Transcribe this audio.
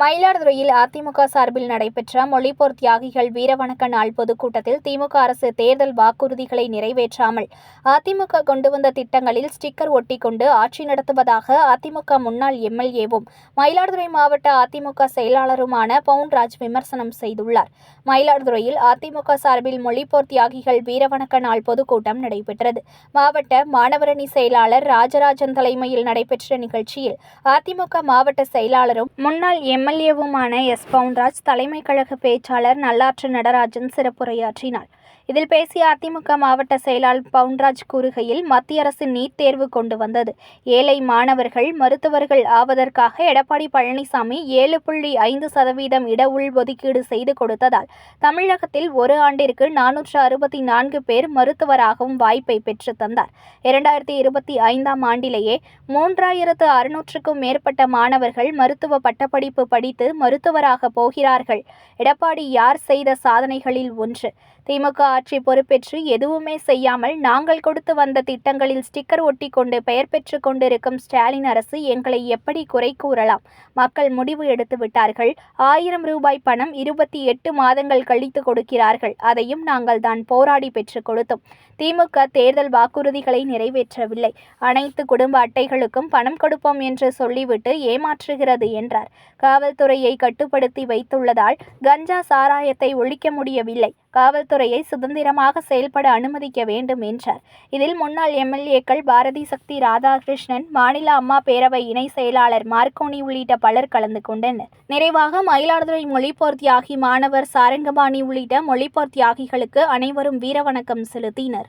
மயிலாடுதுறையில் அதிமுக சார்பில் நடைபெற்ற மொழிப்போர் தியாகிகள் வீரவணக்க நாள் பொதுக்கூட்டத்தில் திமுக அரசு தேர்தல் வாக்குறுதிகளை நிறைவேற்றாமல் அதிமுக கொண்டு வந்த திட்டங்களில் ஸ்டிக்கர் ஒட்டிக்கொண்டு ஆட்சி நடத்துவதாக அதிமுக முன்னாள் எம்எல்ஏவும் மயிலாடுதுறை மாவட்ட அதிமுக செயலாளருமான பவுன்ராஜ் விமர்சனம் செய்துள்ளார். மயிலாடுதுறையில் அதிமுக சார்பில் மொழிப்போர் தியாகிகள் வீரவணக்க நாள் பொதுக்கூட்டம் நடைபெற்றது. மாவட்ட மாணவரணி செயலாளர் ராஜராஜன் தலைமையில் நடைபெற்ற நிகழ்ச்சியில் அதிமுக மாவட்ட செயலாளரும் முன்னாள் எம்எல்ஏவுமான எஸ். பவுன்ராஜ் தலைமை கழக பேச்சாளர் நல்லாற்று நடராஜன் சிறப்புரையாற்றினார். இதில் பேசிய அதிமுக மாவட்ட செயலாளர் பவுன்ராஜ் கூறுகையில் மத்திய அரசு நீட் தேர்வு கொண்டு வந்தது. ஏழை மாணவர்கள் மருத்துவர்கள் ஆவதற்காக எடப்பாடி பழனிசாமி ஏழு புள்ளி ஐந்து சதவீதம் இட உள்ஒதுக்கீடு செய்து கொடுத்ததால் தமிழகத்தில் ஒரு ஆண்டிற்கு நானூற்று அறுபத்தி நான்கு பேர் மருத்துவராகவும் வாய்ப்பை பெற்று தந்தார். இரண்டாயிரத்தி இருபத்தி ஐந்தாம் ஆண்டிலேயே மூன்றாயிரத்து அறுநூற்றுக்கும் மேற்பட்ட மாணவர்கள் மருத்துவ பட்டப்படிப்பு படித்து மருத்துவராக போகிறார்கள். எடப்பாடி யார் செய்த சாதனைகளில் ஒன்று? திமுக ஆட்சி பொறுப்பேற்று எதுவுமே செய்யாமல் நாங்கள் கொடுத்து வந்த திட்டங்களில் ஸ்டிக்கர் ஒட்டி கொண்டு பெயர் பெற்று கொண்டிருக்கும் ஸ்டாலின் அரசு எங்களை எப்படி குறை கூறலாம்? மக்கள் முடிவு எடுத்து விட்டார்கள். ஆயிரம் ரூபாய் பணம் இருபத்தி எட்டு மாதங்கள் கழித்து கொடுக்கிறார்கள். அதையும் நாங்கள் தான் போராடி பெற்றுக் கொடுத்தோம். திமுக தேர்தல் வாக்குறுதிகளை நிறைவேற்றவில்லை. அனைத்து குடும்ப அட்டைகளுக்கும் பணம் கொடுப்போம் என்று சொல்லிவிட்டு ஏமாற்றுகிறது என்றார். காவல்துறையை கட்டுப்படுத்தி வைத்துள்ளதால் கஞ்சா சாராயத்தை ஒழிக்க முடியவில்லை. காவல்துறையை சுதந்திரமாக செயல்பட அனுமதிக்க வேண்டும் என்றார். இதில் முன்னாள் எம்எல்ஏக்கள் பாரதி சக்தி ராதாகிருஷ்ணன் மாநில அம்மா பேரவை இணை செயலாளர் மார்க்கோனி உள்ளிட்ட பலர் கலந்து கொண்டனர். நிறைவாக மயிலாடுதுறை மொழிப்போர் தியாகி மாணவர் சாரங்கபாணி உள்ளிட்ட மொழிப்போர் தியாகிகளுக்கு அனைவரும் வீரவணக்கம் செலுத்தினர்.